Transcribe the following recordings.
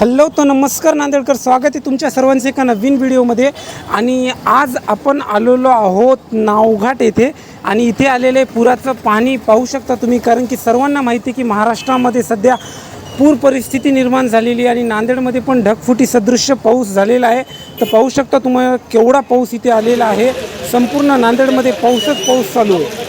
Hello तो नमस्कार नांदेडकर. स्वागत आहे तुमच्या सर्वांचे एका नवीन व्हिडिओमध्ये. आणि आज आपण आलेलो आहोत नावघाट येथे. आणि इथे आलेले पुराचं पाणी पाहू शकता तुम्ही कारण की सर्वांना माहिती आहे की महाराष्ट्रामध्ये सध्या पूर परिस्थिती निर्माण झालेली आहे आणि नांदेडमध्ये पण ढगफुटी सदृश्य पाऊस झालेला आहे. तर पाहू शकता तुम्हाला केवढा पाऊस इथे आलेला आहे. संपूर्ण नांदेडमध्ये पाऊसच पाऊस चालू आहे.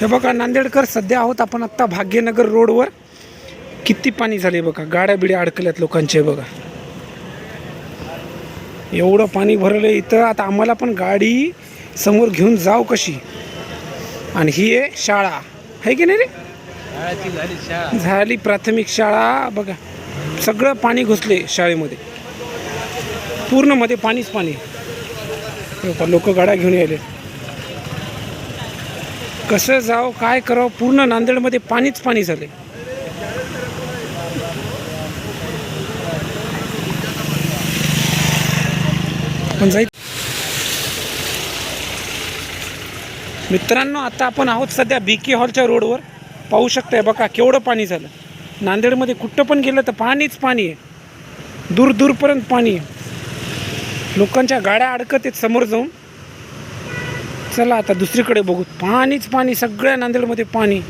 हे बघा नांदेडकर सध्या आहोत आपण आत्ता भाग्यनगर रोडवर. किती पाणी झाले बघा गाड्या बिड्या अडकल्यात लोकांचे बघा. एवढं पाणी भरलं इथं आता आम्हाला पण गाडी समोर घेऊन जाव कशी? आणि ही आहे शाळा. आहे की नाही रे? झाली प्राथमिक शाळा बघा. सगळं पाणी घुसले शाळेमध्ये. पूर्णमध्ये पाणीच पाणी. लोक गाड्या घेऊन यायले कसं जावं काय करावं पूर्ण नांदेडमध्ये पाणीच पाणी झाले पण जाईल मित्रांनो आता आपण आहोत सध्या बी के हॉलच्या रोडवर. पाहू शकताय बघा केवढं पाणी झालं. नांदेडमध्ये कुठं पण गेलं तर पाणीच पाणी आहे. दूर दूरपर्यंत पाणी आहे. लोकांच्या गाड्या अडकत आहेत समोर जाऊन. चला आता दुसरीकडे बघू. पाणीच पाणी सगळ्या नांदेडमध्ये पाणी.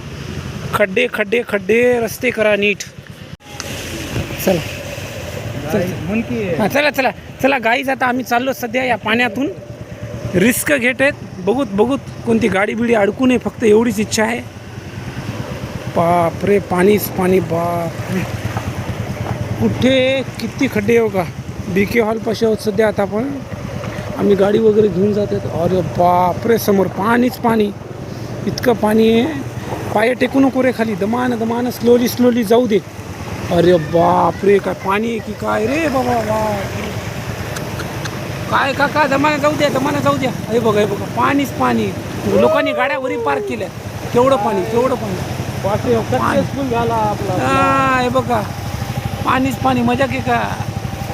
खड्डे खड्डे खड्डे रस्ते करा नीट. चला. चला हां चला चला. चला गाईज आता आम्ही चाललो सध्या या पाण्यातून. रिस्क घेत आहेत. बघूत बघूत कोणती गाडी बिडी अडकू नये फक्त एवढीच इच्छा आहे. बापरे पाणीच पाणी बापरे. कुठे किती खड्डे हो का? बी के हॉलपाशी आहोत सध्या आता आपण. आम्ही गाडी वगैरे घेऊन जातात अरे बापरे समोर पाणीच पाणी. इतकं पाणी आहे. पाय टेकू नको रे खाली. दमान दमान स्लोली स्लोली जाऊ दे. अरे बापरे काय पाणी आहे की काय रे बाबा बाप काय का काय दमाना जाऊ द्या दमाना जाऊ द्या. हे बघा हे बघा पाणीच पाणी लोकांनी गाड्या वरी पार्क केल्या. केवढं पाणी केवढं पाणी. झाला आपला. हे बघा. पाणीच पाणी मजा की का?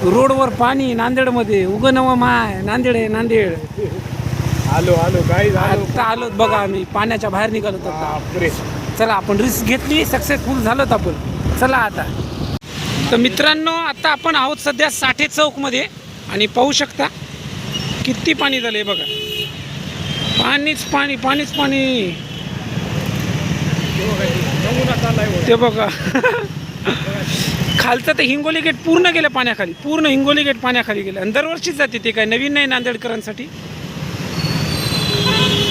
रोडवर पाणी नांदेडमध्ये उगं नवा माय नांदेड आहे नांदेड. आलो आलो काय झालो. आता आलो बघा आम्ही पाण्याच्या बाहेर निघालो आता. बापरे. चला आपण रिस्क घेतली सक्सेसफुल झालोत आपण. चला आता. तर मित्रांनो आता आपण आहोत सध्या साठे चौकमध्ये. आणि पाहू शकता किती पाणी झालं आहे बघा. पाणीच पाणी पाणीच पाणी. नमुना चाललाय. वर. ते बघा. खालचं ते हिंगोली गेट पूर्ण गेलं पाण्याखाली पूर्ण हिंगोली गेट पाण्याखाली गेलं. आणि दरवर्षीच जाते ते काय नवीन नाही नांदेडकरांसाठी.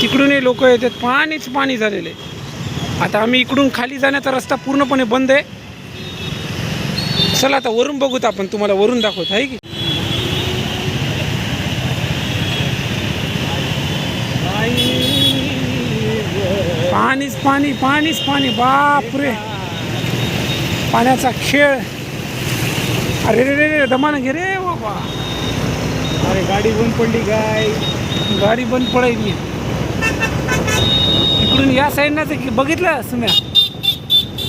तिकडूनही लोक येतात पाणीच पाणी झालेलं आहे. आता आम्ही इकडून खाली जाण्याचा रस्ता पूर्णपणे बंद आहे. चला आता वरून बघूत आपण तुम्हाला वरून दाखवत आहे की? पाणीच पाणी पाणीच पाणी बापरे! पाण्याचा खेळ. अरे रे रे रे दमानं घे रे बाबा. अरे गाडी बंद पडली काय गाडी बंद पडायची इकडून या साईडनाच की बघितलं सुम्या?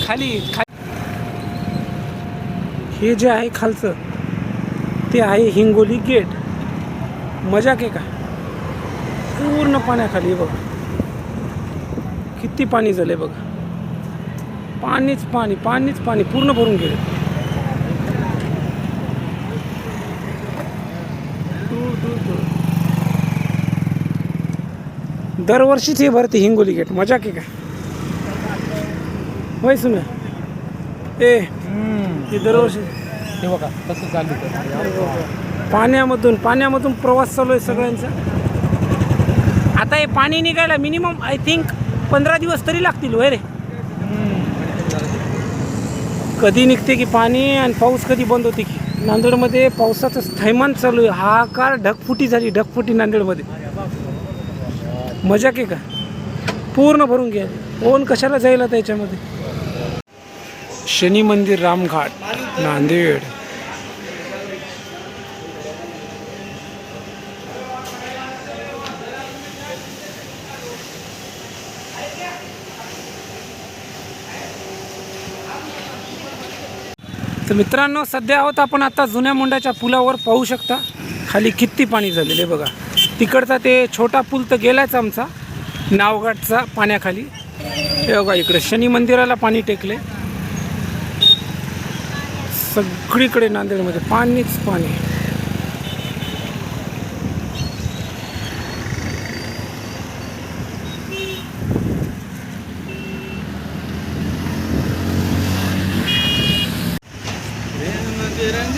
खाली खाली. हे जे आहे खालचं ते आहे हिंगोली गेट. मजा के का पूर्ण पाण्याखाली बघ. किती पाणी झालंय बघा. पाणीच पाणी पाणीच पाणी पूर्ण भरून गेले. दूर दूर दूर. दरवर्षीच हे भरते हिंगोली गेट. मजा की काय? होय सुम्या? ए हे दरवर्षी हे बघा कसं चालू पाण्यामधून पाण्यामधून प्रवास चालू आहे सगळ्यांचा. आता हे पाणी निघायला मिनिमम आय थिंक पंधरा दिवस तरी लागतील होय रे. कधी निघते की पाणी आणि पाऊस कधी बंद होते की? नांदेडमध्ये पावसाचं थैमान चालू आहे. हाकार ढगफुटी झाली. ढगफुटी नांदेडमध्ये. मजा के का पूर्ण भरून घ्या. ओन कशाला जाईल आता याच्यामध्ये? शनी मंदिर रामघाट नांदेड. तर मित्रांनो सध्या आहोत आपण आता जुन्या मुंड्याच्या पुलावर पाहू शकता. खाली किती पाणी झालेलं आहे बघा. तिकडचा ते छोटा पूल तर गेलाच आमचा. नावघाटचा पाण्याखाली. हे बघा इकडे शनी मंदिराला पाणी टेकले सगळीकडे नांदेडमध्ये पाणीच पाणी रंग